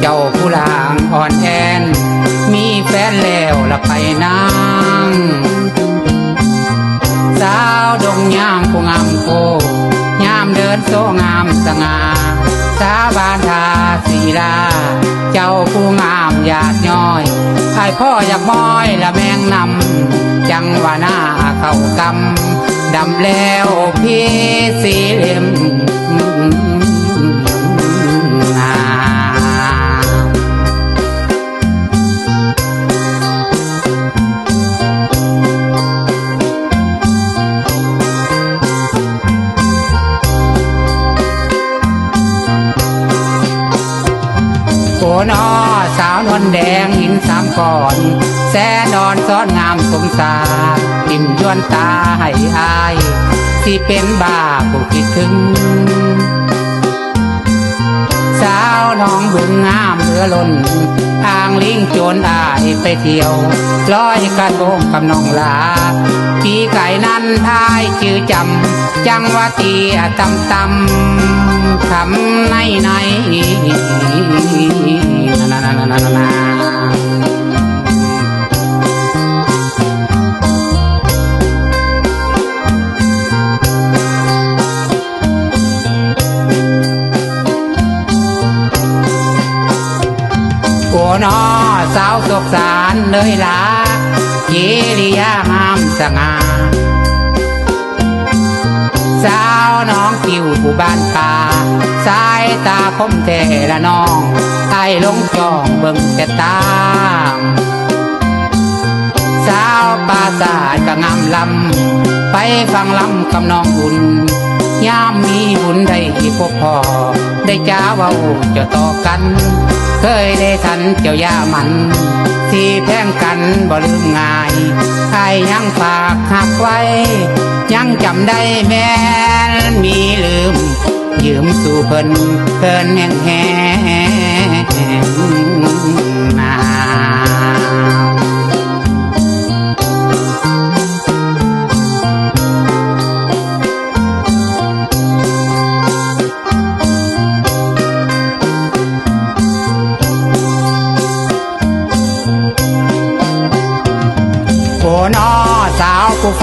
เจ้าผู้ลางอ่อนแอน มีแฟนแล้วละไปนางสาวดงยางผู้งามโคยามเดินโซงามสง่าสาบานทาศีลา เจ้าผู้งามหยาดย้อยไอพ่ออยากม้อยละแมงนำ จังว่าหน้าเข้ากำดำแล้วพี่สี นวลแดงหินสามก่อน แสนดอนซ้อนงามสมสารกินยวนตาให้อายที่เป็นบ้าผู้คิดถึง สาวน้องบึงงามเหลือล้นอ่างลิงโจรอายไปเที่ยวร้อยกระทงกับน้องลาพี่ไก่นั้นอายชื่อจำ จังว่าตีตำตำคำในใน นานานานานานาโอ้นอสาวสกสารเลยล่ะกิริยางามสง่าสาวน้องกิวผู้บ้านป่าสายตาคมแต่ละน้อง ไอ้ลงจองเบิ่งแต่ตามสาวปราสาทก็งามลำ ไปฟังลำกับน้องบุญยามมีบุญได้พบพ่อได้จ้าเว้าจะต่อกัน เคยได้ทันเจ้ายามัน ที่แพ่งกันบ่ลืมง่ายใครยังฝากหักไว้ ยังจำได้แม่นมีลืม ยืมสู่เพิ่นเพิ่นแห้งแห้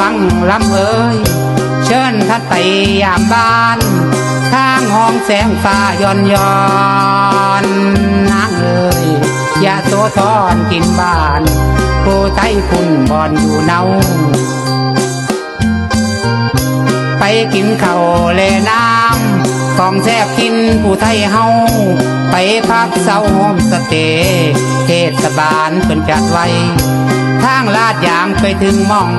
ฟังลำเอ่ยเชิญท่านไปยามบ้านทางห้องแสงฟ้าย้อนย้อนนางเอ่ยอย่าโสธรกินบ้านผู้ไทยคุณบอนอยู่เนา ไปกินข้าวเลน้ำของแซ่บกินผู้ไทยเฮาไปพักเศร้าโฮมสเตย์เทศบาลเพิ่นจัดไว้ ทางลาดยางไปถึงมอง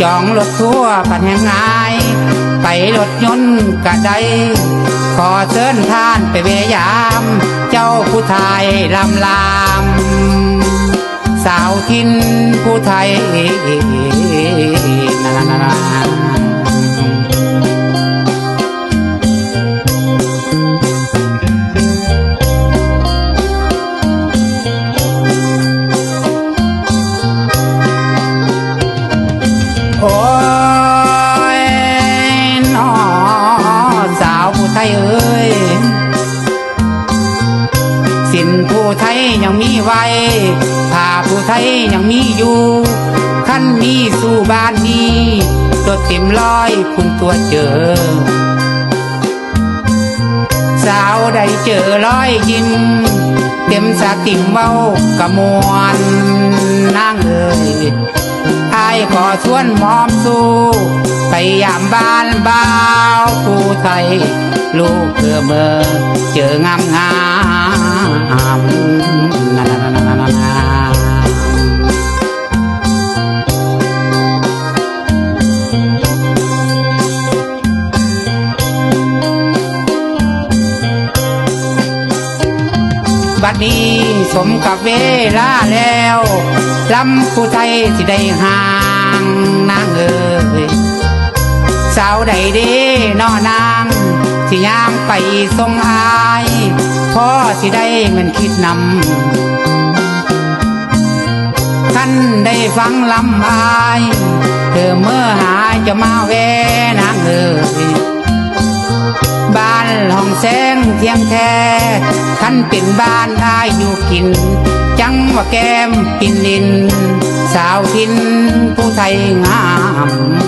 จองรถทั่วร์พันแห่งงาย ไปรถยนต์กะได้ขอเชิญท่านไปเวยาม เจ้าผู้ไทยลำลาม สาวทินผู้ไทยนานานา ผู้ไทยยังมีไว้ผ้าผู้ไทยยังมีอยู่ขั้นมีสู่บ้านนี้ตัวเต็มร้อยคุณตัวเจอ สาวได้เจอร้อยยิ้มเต็มสาติ่งเมากระมวนนางเอ่ย ขอชวนมอมสู้ไปยามบ้านบ้าวผู้ไทย ลูกเพื่อเมื่อเจองามงามนานานานานาบัดนี้สมกับเวลาแล้วลำผู้ไทยสิได้หา งนางเอ่ยสาวใดเด้นอนางสิย่างไปทรงอายพ่อสิได้เงินคิดนำท่านได้ฟังลำอาย เธอเมื่อหาจะมาแวนางเอ่ยบ้าแสงเทียงแท้คันเป็นบ้านอายอยู่กิน จังว่าแก้มปินลิน สาวทินผู้ไทยงาม